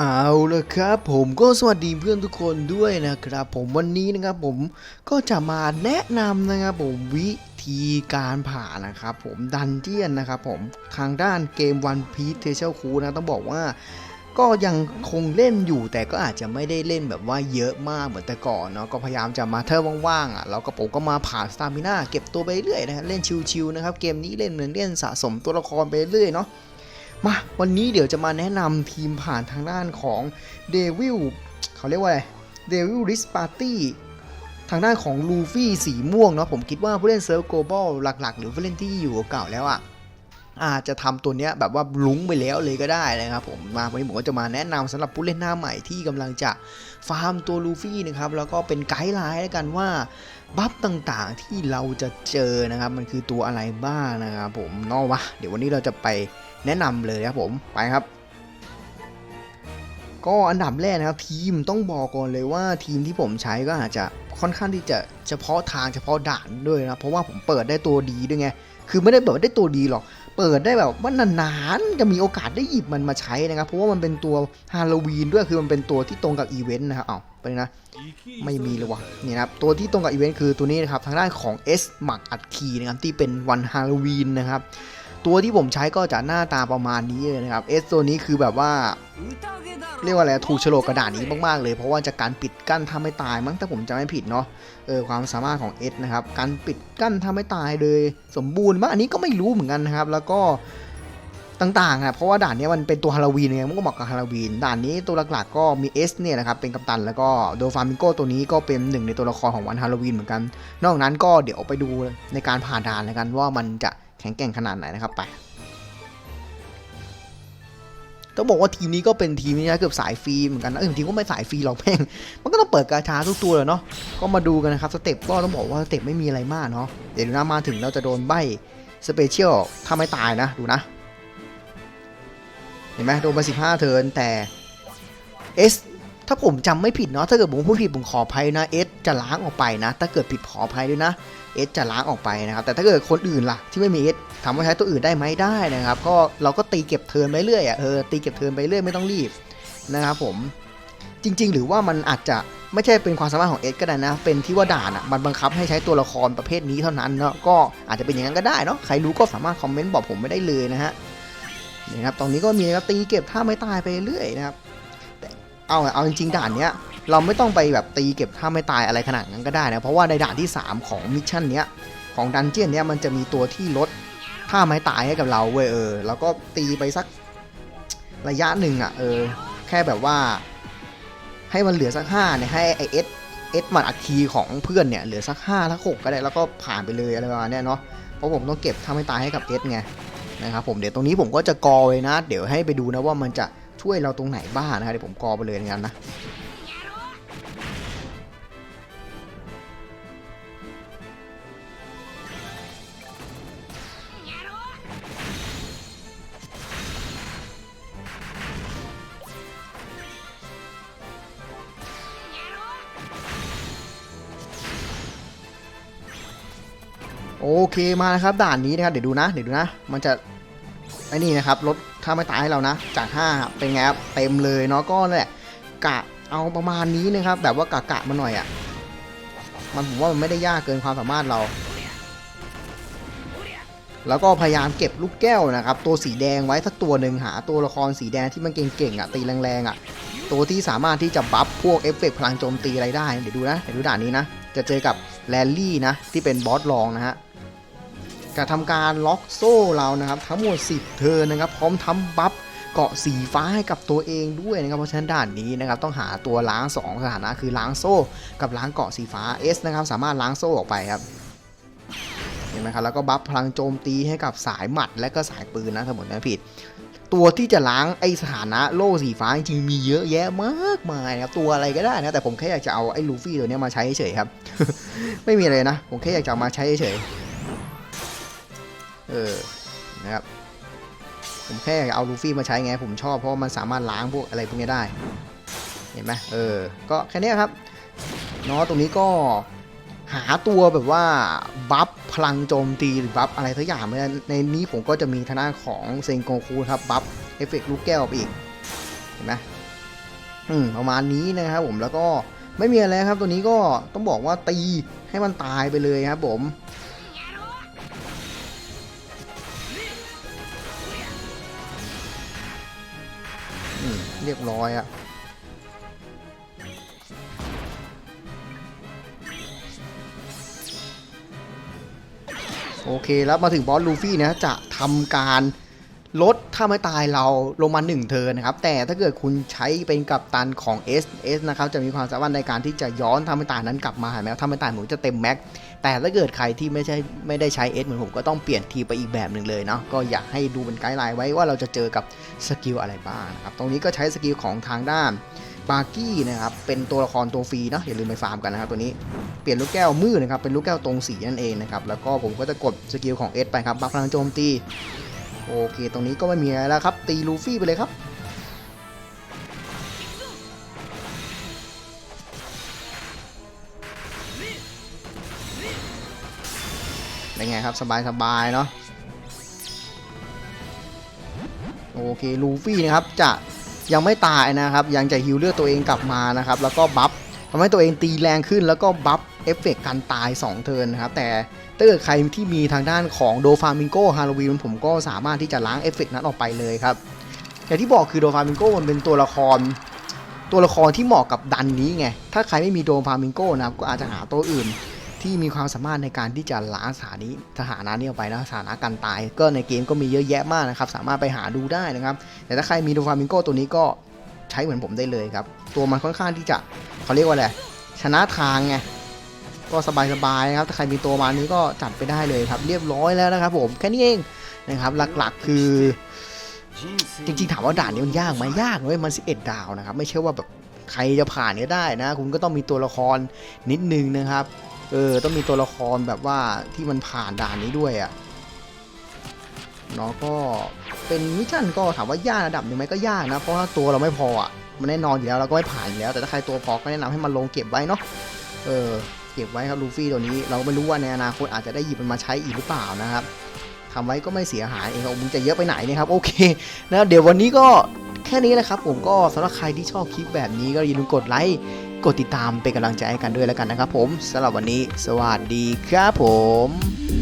เอาละครับผมก็สวัสดีเพื่อนทุกคนด้วยนะครับ ผมวันนี้นะครับผมก็จะมาแนะนำนะครับผมวิธีการผ่านนะครับผมดันเจียนนะครับผมทางด้านเกม One Piece t e a l Crew นะต้องบอกว่าก็ยังคงเล่นอยู่แต่ก็อาจจะไม่ได้เล่นแบบว่าเยอะมากเหมือนแต่ก่อนเนาะก็พยายามจะมาเทอร์ว่างๆอะแล้วก็ผมก็มาผ่านสตามิน่าเก็บตัวไปเรื่อยนะเล่นชิวๆนะครับเกมนี้เล่นเหมือนเล่นสะสมตัวละครไปเรื่อยเนาะ มาวันนี้เดี๋ยวจะมาแนะนำทีมผ่านทางด้านของ Devil เขาเรียกว่าอะไร Devil Risk Party ทางด้านของลูฟี่สีม่วงเนาะผมคิดว่าผู้เล่นเซิร์ฟโกลบอลหลักๆ หรือผู้เล่นที่อยู่เก่าแล้วอะ่ะอาจจะทำตัวเนี้ยแบบว่าลุ้งไปแล้วเลยก็ได้นะครับผมมาวันนี้ผมก็จะมาแนะนำสำหรับผู้เล่นหน้าใหม่ที่กำลังจะฟาร์มตัวลูฟี่นะครับแล้วก็เป็นไกด์ไลน์แล้วกันว่าบัฟต่างๆที่เราจะเจอนะครับมันคือตัวอะไรบ้างนะครับผมนอกวะเดี๋ยววันนี้เราจะไป แนะนำเลยครับผมไปครับ ก็อันดับแรกนะครับ ทีมต้องบอกก่อนเลยว่าทีมที่ผมใช้ก็อาจจะค่อนข้างที่จะเฉพาะทางเฉพาะด่านด้วยนะเพราะว่าผมเปิดได้ตัวดีด้วยไงคือไม่ได้เปิดได้ตัวดีหรอก เปิดได้แบบว่านานๆจะมีโอกาสได้หยิบมันมาใช้นะครับ เพราะว่ามันเป็นตัวฮาโลวีนด้วยคือมันเป็นตัวที่ตรงกับอีเวนต์นะครับเอ้าไปนะไม่มีเลยวะนี่นะครับตัวที่ตรงกับอีเวนต์คือตัวนี้นะครับทางด้านของ S หมักอัดคีนะครับที่เป็นวันฮาโลวีนนะครับ ตัวที่ผมใช้ก็จะหน้าตาประมาณนี้เลยนะครับ S ตัวนี้คือแบบว่าเรียกว่าอะไรถูกโฉลกกระดาษนี้มากๆเลย เพราะว่าจะการปิดกั้นถ้าไม่ตายมั้งถ้าผมจำไม่ผิดเนาะเออความสามารถของ S นะครับการปิดกั้นถ้าไม่ตายเลยสมบูรณ์มั้งอันนี้ก็ไม่รู้เหมือนกันนะครับ แล้วก็ต่างๆอะเพราะว่าด่านนี้มันเป็นตัวฮาโลวีนไงมันก็เหมาะกับฮาโลวีนด่านนี้ตัวหลักๆก็มี S เนี่ยนะครับเป็นกัปตันแล้วก็โดฟามิโกตัวนี้ก็เป็นหนึ่งในตัวละครของวันฮาโลวีนเหมือนกัน นอกนั้นก็เดี๋ยวไปดูในการผ่านด่านแล้วกันว่ามันจะ แข็งแกร่งขนาดไหนนะครับไปต้องบอกว่าทีมนี้ก็เป็นทีมนี้นะเกือบสายฟรีเหมือนกันนะเออทีมก็ไม่สายฟรีหรอกแม่งมันก็ต้องเปิดกาชาทุกตัวเลยเนาะก็มาดูกันนะครับสเต็ปก็ต้องบอกว่าสเต็ปไม่มีอะไรมากเนาะเดี๋ยวดูนะมาถึงเราจะโดนใบสเปเชียลถ้าไม่ตายนะดูนะเห็นไหมโดนไป15 เทิร์นแต่ S ถ้าผมจำไม่ผิดเนาะถ้าเกิดผมพูดผิดผมขออภัยนะ S จะล้างออกไปนะ ถ้าเกิดผิดขออภัยด้วยนะ S จะล้างออกไปนะครับ แต่ถ้าเกิดคนอื่นล่ะที่ไม่มี S ถามว่าใช้ตัวอื่นได้ไหมได้นะครับ ก็เราก็ตีเก็บเทินไปเรื่อยอะเออตีเก็บเทินไปเรื่อยไม่ต้องรีบนะครับผมจริง ๆ หรือว่ามันอาจจะไม่ใช่เป็นความสามารถของ S ก็ได้นะ เป็นที่ว่าด่านอะมันบังคับให้ใช้ตัวละครประเภทนี้เท่านั้นเนาะก็อาจจะเป็นอย่างนั้นก็ได้เนาะใครรู้ก็สามารถคอมเมนต์บอกผมไม่ได้เลยนะฮะนี่ครับตรงนี้ก็มีนะครับตีเก็บท่าไม่ตายไปเรื่อยนะครับ เอาเอาจริงๆด่านเนี้ยเราไม่ต้องไปแบบตีเก็บท่าไม่ตายอะไรขนาดนั้นก็ได้นะ เพราะว่าในด่านที่ 3 ของมิชชั่นเนี้ยของดันเจียนเนี้ยมันจะมีตัวที่ลดท่าไม้ตายให้กับเราเว้ยเออแล้วก็ตีไปสักระยะหนึ่งอะเออแค่แบบว่า ให้มันเหลือสักห้าเนี่ยให้ไอเอสเอสมันอัดคีของเพื่อนเนี่ยเหลือสักห้าสักหกก็ได้แล้วก็ผ่านไปเลยอะไรประมาณเนี้ยเนาะเพราะผมต้องเก็บท่าไม้ตายให้กับเอสไงนะครับผมเดี๋ยวตรงนี้ผมก็จะกอไว้นะ เดี๋ยวให้ไปดูนะว่ามันจะ ช่วยเราตรงไหนบ้างนะครับเดี๋ยวผมกอไปเลยงั้นนะโอเคมานะครับด่านนี้นะครับเดี๋ยวดูนะเดี๋ยวดูนะ มันจะ ไอ้นี่นะครับลดถ้าไม่ตายให้เรานะ จาก 5 เป็นไงครับเต็มเลยเนาะก็นั่นแหละกะเอาประมาณนี้นะครับ แบบว่ากะกะมาหน่อยอะ่ะ มันผมว่ามันไม่ได้ยากเกินความสามารถเรา แล้วก็พยายามเก็บลูกแก้วนะครับ ตัวสีแดงไว้สักตัวหนึ่งหา ตัวละครสีแดงที่มันเก่งๆอะตีแรงๆอะ ตัวที่สามารถที่จะบัฟพวกเอฟเฟกพลังโจมตีอะไรได้เดี๋ยวดูนะเดี๋ยวดูด่านนี้นะจะเจอกับแรลลี่นะที่เป็นบอสรองนะฮะ จะทำการล็อกโซ่เรานะครับ ทั้งหมด 10เทิร์นะครับ พร้อมทำบัฟเกาะสีฟ้าให้กับตัวเองด้วยนะครับเพราะฉะนั้นด่านนี้นะครับต้องหาตัวล้าง 2 สถานะคือล้างโซ่กับล้างเกาะสีฟ้า S นะครับสามารถล้างโซ่ออกไปครับเห็นไหมครับแล้วก็บัฟพลังโจมตีให้กับสายหมัดและก็สายปืนนะถ้าผมจำไม่ผิด ตัวที่จะล้างไอสถานะโล่สีฟ้าจริงมีเยอะแยะมากมายครับตัวอะไรก็ได้นะแต่ผมแค่อยากจะเอาไอ้ลูฟี่ตัวนี้มาใช้เฉยครับ ไม่มีอะไรนะ ผมแค่อยากจะมาใช้เฉย เออ นะครับ ผมแค่เอาลูฟี่มาใช้ไง ผมชอบเพราะมันสามารถล้างพวกอะไรพวกนี้ได้ เห็นไหมเออ ก็แค่นี้ครับเนาะตรงนี้ก็หาตัวแบบว่าบัฟพลังโจมตีหรือบัฟอะไรทักอย่างในในนี้ผมก็จะมีทางด้านของเซนโกคูครับบัฟเอฟเฟกต์ลูกแก้วอีก เห็นไหมอืมประมาณนี้นะครับผมแล้วก็ไม่มีอะไรครับ ตัวนี้ก็ต้องบอกว่าตีให้มันตายไปเลยครับผม เรียบร้อยอะโอเคแล้วมาถึงบอสลูฟี่นะจะทำการ ลดถ้าไม่ตายเราลงมา1เทิร์นนะครับ แต่ถ้าเกิดคุณใช้เป็นกัปตันของ S S นะครับจะมีความสามารถในการที่จะย้อนถ้าไม่ตายนั้นกลับมาเห็นไหมถ้าไม่ตายหนูจะเต็มแม็กแต่ถ้าเกิดใครที่ไม่ใช่ไม่ได้ใช้ S เหมือนผมก็ต้องเปลี่ยนทีไปอีกแบบหนึ่งเลยเนาะก็อยากให้ดูเป็นไกด์ไลน์ไว้ว่าเราจะเจอกับสกิลอะไรบ้างนะครับตรงนี้ก็ใช้สกิลของทางด้านบาร์กี้นะครับเป็นตัวละครตัวฟรีเนาะอย่าลืมไปฟาร์มกันนะครับตัวนี้เปลี่ยนลูกแก้วมืดนะครับเป็นลูกแก้วตรงสีนั่นเองนะครับแล้วก็ผมก็จะกดสกิลของ S ไปครับบัฟพลังโจมตี โอเค ตรงนี้ก็ไม่มีอะไรแล้วครับ ตีลูฟี่ไปเลยครับเป็นไงครับ สบายสบายๆเนาะ โอเค ลูฟี่นะครับ จะยังไม่ตายนะครับ ยังจะฮิวเลือดตัวเองกลับมานะครับ แล้วก็บัฟทำให้ตัวเองตีแรงขึ้นแล้วก็บัฟ เอฟเฟกต์การตาย 2 เทิร์นนะครับ แต่ถ้าเกิดใครที่มีทางด้านของโดฟามิงโกฮาโลวีนผมก็สามารถที่จะล้างเอฟเฟกต์นั้นออกไปเลยครับ อย่างที่บอกคือโดฟามิงโกมันเป็นตัวละคร ตัวละครที่เหมาะกับดันนี้ไง ถ้าใครไม่มีโดฟามิงโกนะครับก็อาจจะหาตัวอื่นที่มีความสามารถในการที่จะล้างสถานีสถานะนี้ออกไปนะสถานะการตาย ก็ในเกมก็มีเยอะแยะมากนะครับ สามารถไปหาดูได้นะครับ แต่ถ้าใครมีโดฟามิงโกตัวนี้ก็ใช้เหมือนผมได้เลยครับ ตัวมันค่อนข้างที่จะเขาเรียกว่าอะไรชนะทางไง ก็สบายๆครับถ้าใครมีตัวมานี้ก็จัดไปได้เลยครับ เรียบร้อยแล้วนะครับ ผมแค่นี้เองนะครับหลักๆคือจริงๆถามว่าด่านนี้มันยากไหมยากเว้ยมัน 11 ดาวนะครับ ไม่ใช่ว่าแบบใครจะผ่านก็ได้นะ คุณก็ต้องมีตัวละครนิดนึงนะครับเออต้องมีตัวละครแบบว่าที่มันผ่านด่านนี้ด้วยอะ่ะเนาะก็เป็นมิชชั่นก็ถามว่ายากระดับหนึ่งไหมก็ยากนะ เพราะว่าตัวเราไม่พออะ่ะมันแน่นอนอยู่แล้วเราก็ไม่ผ่านอยู่แล้ว แต่ถ้าใครตัวพอก็แนะนำให้มันลงเก็บไว้เนาะเออ เก็บไว้ครับลูฟี่ตัวนี้ เราไม่รู้ว่าในอนาคตอาจจะได้หยิบมันมาใช้อีกหรือเปล่านะครับทำไว้ก็ไม่เสียหายเองครับมึงจะเยอะไปไหนเนี่ยครับโอเคนะเดี๋ยววันนี้ก็แค่นี้แหละครับ ผมก็สำหรับใครที่ชอบคลิปแบบนี้ก็อย่าลืมกดไลค์กดติดตามเป็นกำลังใจให้กันด้วยแล้วกันนะครับผมสำหรับวันนี้ สวัสดีครับผม